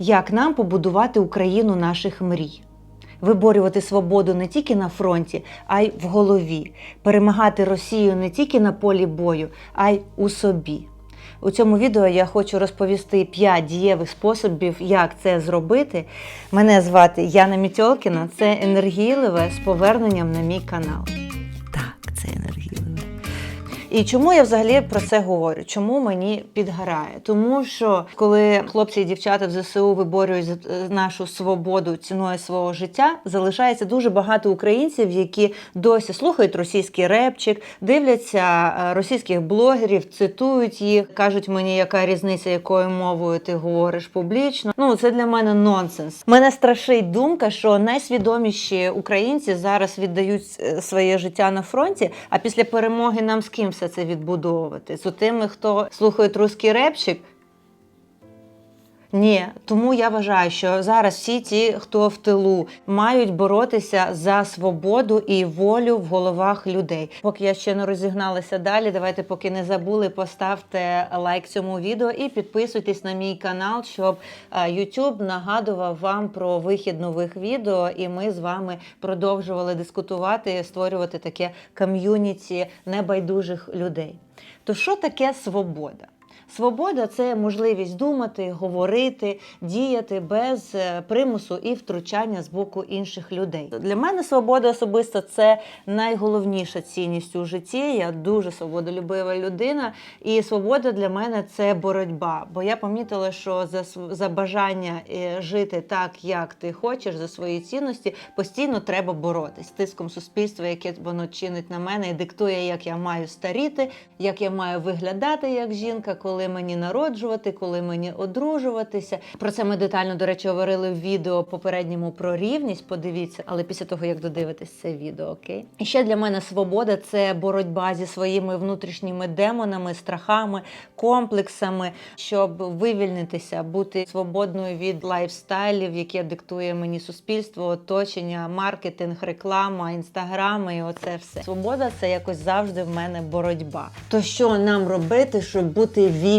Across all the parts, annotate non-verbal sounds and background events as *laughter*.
як нам побудувати Україну наших мрій. Виборювати свободу не тільки на фронті, а й в голові, перемагати Росію не тільки на полі бою, а й у собі. У цьому відео я хочу розповісти 5 дієвих способів, як це зробити. Мене звати Яна Мітьолкіна. Це енергійливе з поверненням на мій канал. І чому я взагалі про це говорю? Чому мені підгорає? Тому що коли хлопці і дівчата в ЗСУ виборюють е, нашу свободу ціною свого життя, залишається дуже багато українців, які досі слухають російський репчик, дивляться е, російських блогерів, цитують їх, кажуть мені, яка різниця, якою мовою ти говориш публічно. Ну це для мене нонсенс. Мене страшить думка, що найсвідоміші українці зараз віддають е, своє життя на фронті. А після перемоги нам з ким все це відбудовувати? З тими, хто слухає русський репчик. Ні, тому я вважаю, що зараз всі ті, хто в тилу, мають боротися за свободу і волю в головах людей. Поки я ще не розігналася далі, давайте, поки не забули, поставте лайк цьому відео і підписуйтесь на мій канал, щоб е, YouTube нагадував вам про вихід нових відео, і ми з вами продовжували дискутувати, створювати таке ком'юніті небайдужих людей. То що таке свобода? Свобода це можливість думати, говорити, діяти без е, примусу і втручання з боку інших людей. Для мене свобода особисто це найголовніша цінність у житті. Я дуже свободолюбива людина, і свобода для мене це боротьба. Бо я помітила, що за за бажання е, жити так, як ти хочеш, за свої цінності, постійно треба боротись тиском суспільства, яке воно чинить на мене і диктує, як я маю старіти, як я маю виглядати як жінка, коли мені народжувати, коли мені одружуватися. Про це ми детально, до речі, говорили в відео попередньому про рівність. Подивіться, але після того як додивитесь це відео, окей. І ще для мене свобода це боротьба зі своїми внутрішніми демонами, страхами, комплексами, щоб вивільнитися, бути свободною від лайфстайлів, яке диктує мені суспільство, оточення, маркетинг, реклама, інстаграми і оце все. Свобода це якось завжди в мене боротьба. То що нам робити, щоб бути вільними?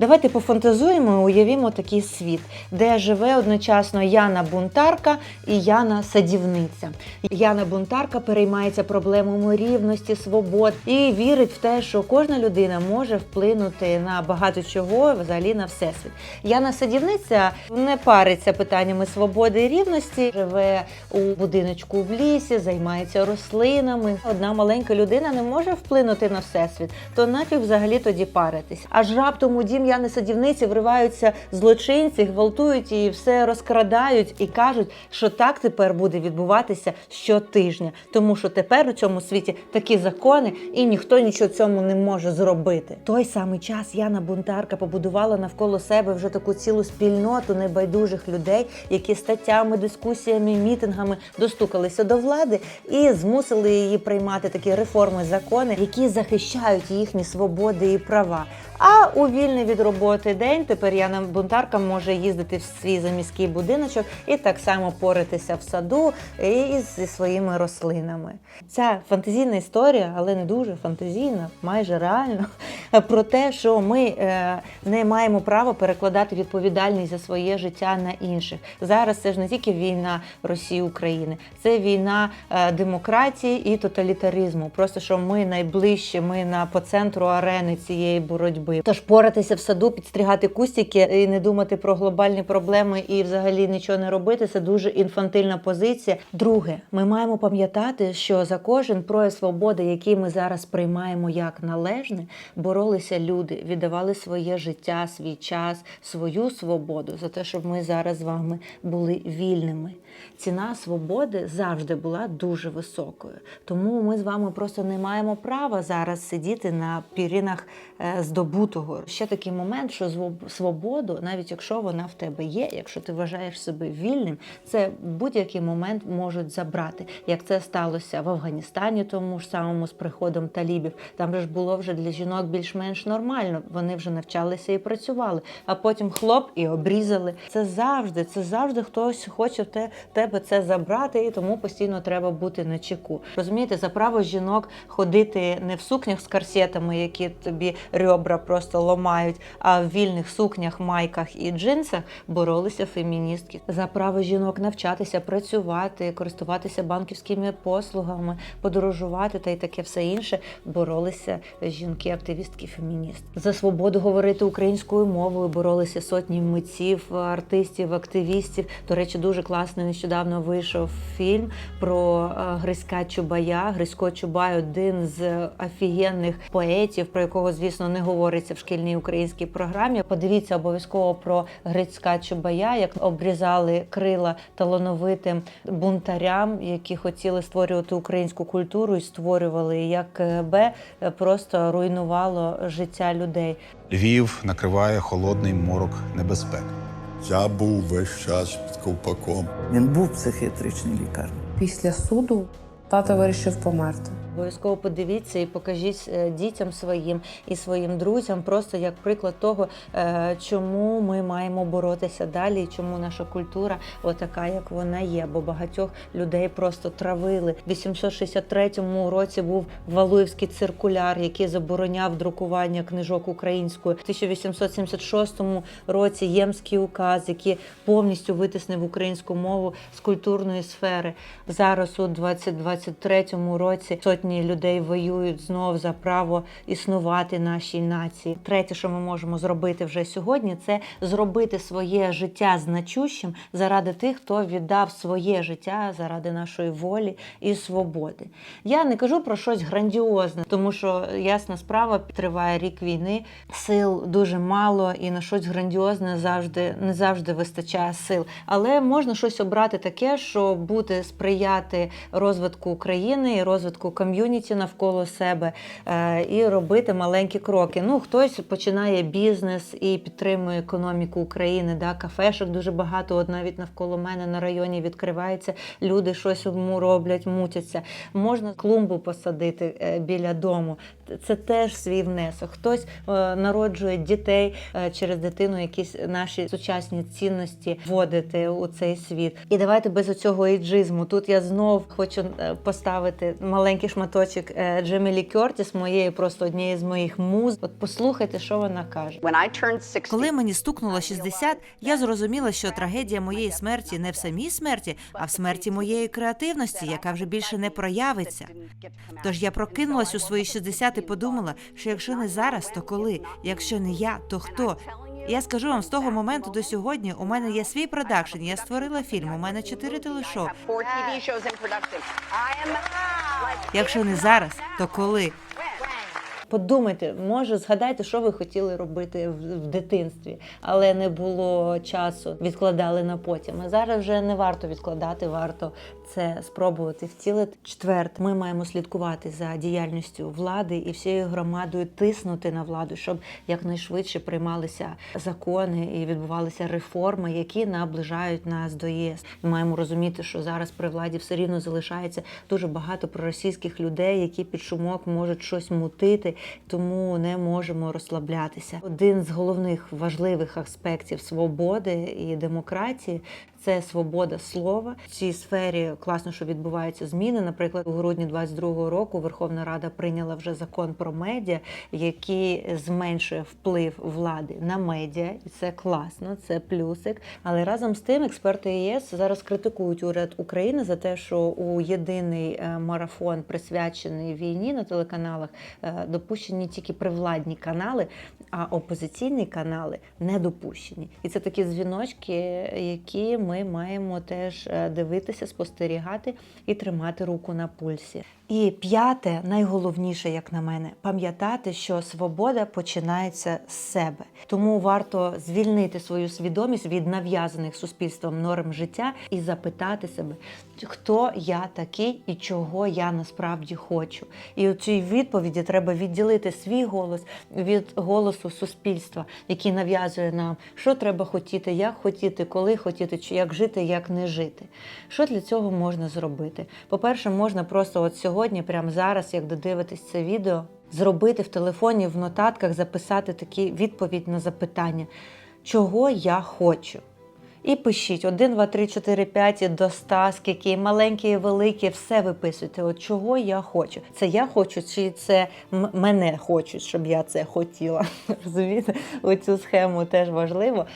Давайте пофантазуємо, і уявімо такий світ, де живе одночасно Яна Бунтарка і Яна Садівниця. Яна Бунтарка переймається проблемами рівності, свобод і вірить в те, що кожна людина може вплинути на багато чого, взагалі на всесвіт. Яна Садівниця не париться питаннями свободи і рівності, живе у будиночку в лісі, займається рослинами. Одна маленька людина не може вплинути на всесвіт, то нафіг взагалі тоді паритись. Аж раптом у дім Яни Садівниці вриваються злочинці, гвалтують її, все розкрадають і кажуть, що так тепер буде відбуватися щотижня, тому що тепер у цьому світі такі закони, і ніхто нічого цьому не може зробити. Той самий час Яна Бунтарка побудувала навколо себе вже таку цілу спільноту небайдужих людей, які статтями, дискусіями, мітингами достукалися до влади і змусили її приймати такі реформи, закони, які захищають їхні свободи і права. А у вільний від роботи день тепер Яна Бунтарка може їздити в свій заміський будиночок і так само поритися в саду і зі своїми рослинами. Ця фантазійна історія, але не дуже фантазійна, майже реально, *laughs* про те, що ми е, не маємо права перекладати відповідальність за своє життя на інших. Зараз це ж не тільки війна Росії України, це війна е, демократії і тоталітаризму. Просто що ми найближче, ми на по центру арени цієї боротьби. Тож поратися в саду, підстригати кустики і не думати про глобальні проблеми і взагалі нічого не робити. Це дуже інфантильна позиція. Друге, ми маємо пам'ятати, що за кожен прояв свободи, який ми зараз приймаємо як належне, боролися люди, віддавали своє життя, свій час, свою свободу за те, щоб ми зараз з вами були вільними. Ціна свободи завжди була дуже високою. Тому ми з вами просто не маємо права зараз сидіти на пірінах е, здобутого. Ще такий момент, що свободу, навіть якщо вона в тебе є, якщо ти вважаєш себе вільним, це будь-який момент можуть забрати. Як це сталося в Афганістані, тому ж самому з приходом талібів. Там ж було вже для жінок більш-менш нормально. Вони вже навчалися і працювали. А потім хлоп і обрізали. Це завжди, це завжди хтось хоче в те, тебе це забрати, і тому постійно треба бути на чеку. Розумієте, за право жінок ходити не в сукнях з корсетами, які тобі ребра просто ломають. А в вільних сукнях, майках і джинсах боролися феміністки за право жінок навчатися, працювати, користуватися банківськими послугами, подорожувати та й таке все інше. Боролися жінки-активістки, феміністки. За свободу говорити українською мовою боролися сотні митців, артистів, активістів. До речі, дуже класно нещодавно вийшов фільм про е, Гриська Чубая. Грисько Чубай один з офігенних поетів, про якого, звісно, не говориться в шкільній українській програмі. Подивіться обов'язково про Грицька Чубая, як обрізали крила талановитим бунтарям, які хотіли створювати українську культуру і створювали як КГБ просто руйнувало життя людей. Львів накриває холодний морок небезпек. Я був весь час під ковпаком. Він був в психіатричній лікарні. Після суду тато вирішив померти. Обов'язково подивіться і покажіть е, дітям своїм і своїм друзям, просто як приклад того, е, чому ми маємо боротися далі, і чому наша культура отака, як вона є. Бо багатьох людей просто травили. В 863 році був Валуївський циркуляр, який забороняв друкування книжок українською. В 1876 році Ємський указ, який повністю витиснив українську мову з культурної сфери. Зараз у 2023 році сотні людей воюють знов за право існувати нашій нації. Третє, що ми можемо зробити вже сьогодні, це зробити своє життя значущим заради тих, хто віддав своє життя заради нашої волі і свободи. Я не кажу про щось грандіозне, тому що ясна справа триває рік війни, сил дуже мало, і на щось грандіозне завжди не завжди вистачає сил. Але можна щось обрати таке, що буде сприяти розвитку України і розвитку ком'юніті навколо себе, е, і робити маленькі кроки. Ну, хтось починає бізнес і підтримує економіку України. Да? Кафешок дуже багато. От навіть навколо мене на районі відкривається. Люди щось роблять, мутяться. Можна клумбу посадити е, біля дому. Це теж свій внесок. Хтось е, народжує дітей через дитину, якісь наші сучасні цінності вводити у цей світ. І давайте без оцього ейджизму. Тут я знов хочу поставити маленький шматочок е, Джемілі Кертіс, моєї просто однієї з моїх муз. От послухайте, що вона каже. When I 60, Коли мені стукнуло 60, я зрозуміла, що трагедія моєї смерті не в самій смерті, а в смерті моєї креативності, яка вже більше не проявиться. Тож я прокинулась у свої 60 і подумала, що якщо не зараз, то коли? Якщо не я, то хто? Я скажу вам, з того моменту до сьогодні у мене є свій продакшн. Я створила фільм. У мене чотири телешоу. Якщо не зараз, то коли? Подумайте, може, згадайте, що ви хотіли робити в, в дитинстві, але не було часу, відкладали на потім. А зараз вже не варто відкладати, варто це спробувати втілити. Четверте, ми маємо слідкувати за діяльністю влади і всією громадою тиснути на владу, щоб якнайшвидше приймалися закони і відбувалися реформи, які наближають нас до ЄС. Ми маємо розуміти, що зараз при владі все рівно залишається дуже багато проросійських людей, які під шумок можуть щось мутити, тому не можемо розслаблятися. Один з головних важливих аспектів свободи і демократії це свобода слова. В цій сфері класно, що відбуваються зміни. Наприклад, у грудні 22-го року Верховна Рада прийняла вже закон про медіа, який зменшує вплив влади на медіа, і це класно, це плюсик. Але разом з тим експерти ЄС зараз критикують уряд України за те, що у єдиний е, марафон присвячений війні на телеканалах е, допущені тільки привладні канали, а опозиційні канали не допущені. І це такі дзвіночки, які ми маємо теж е, дивитися, спостерігати і тримати руку на пульсі. І п'яте, найголовніше, як на мене, пам'ятати, що свобода починається з себе. Тому варто звільнити свою свідомість від нав'язаних суспільством норм життя і запитати себе, хто я такий і чого я насправді хочу. І у цій відповіді треба відділити свій голос від голосу суспільства, який нав'язує нам, що треба хотіти, як хотіти, коли хотіти, як жити, як не жити. Що для цього можна зробити? По-перше, можна просто от сьогодні, прямо зараз, як додивитись це відео, зробити в телефоні в нотатках, записати такі відповідь на запитання, чого я хочу. І пишіть 1, 2, 3, 4, 5 і до 100, скільки маленькі, і великі, все виписуйте. От чого я хочу. Це я хочу, чи це мене хочуть, щоб я це хотіла. *laughs* Розумієте? Оцю схему теж важливо.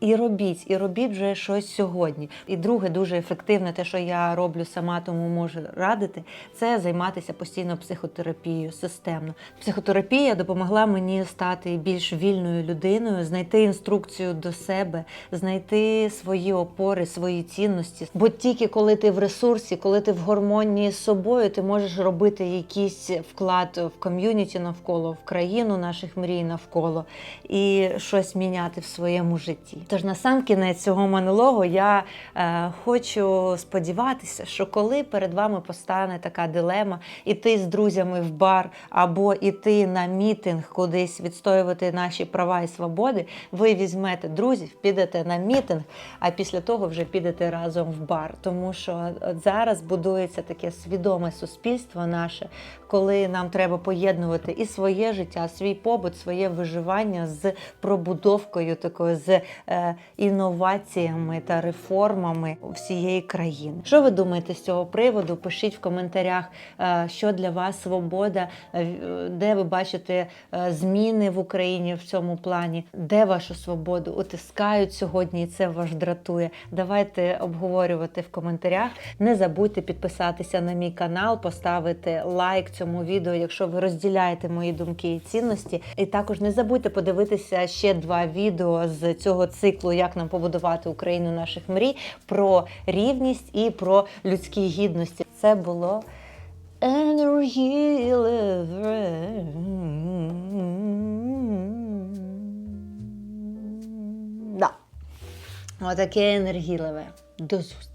І робіть, і робіть вже щось сьогодні. І друге, дуже ефективне, те, що я роблю сама, тому можу радити, це займатися постійно психотерапією системно. Психотерапія допомогла мені стати більш вільною людиною, знайти інструкцію до себе, знайти свої опори, свої цінності. Бо тільки коли ти в ресурсі, коли ти в гармонії з собою, ти можеш робити якийсь вклад в ком'юніті навколо, в країну наших мрій навколо і щось міняти в своєму житті. Тож на сам кінець цього монологу я е, хочу сподіватися, що коли перед вами постане така дилема іти з друзями в бар або іти на мітинг кудись відстоювати наші права і свободи, ви візьмете друзів, підете на мітинг, а після того вже підете разом в бар. Тому що от зараз будується таке свідоме суспільство наше, коли нам треба поєднувати і своє життя, свій побут, своє виживання з пробудовкою такою з е, інноваціями та реформами всієї країни. Що ви думаєте з цього приводу? Пишіть в коментарях, е, що для вас свобода, е, де ви бачите е, зміни в Україні в цьому плані, де вашу свободу утискають сьогодні, і це вас дратує. Давайте обговорювати в коментарях. Не забудьте підписатися на мій канал, поставити лайк цьому відео, якщо ви розділяєте мої думки і цінності. І також не забудьте подивитися ще два відео з цього циклу, як нам побудувати Україну наших мрій, про рівність і про людські гідності. Це було Energy Да. Отаке енергійливе. До зустрічі.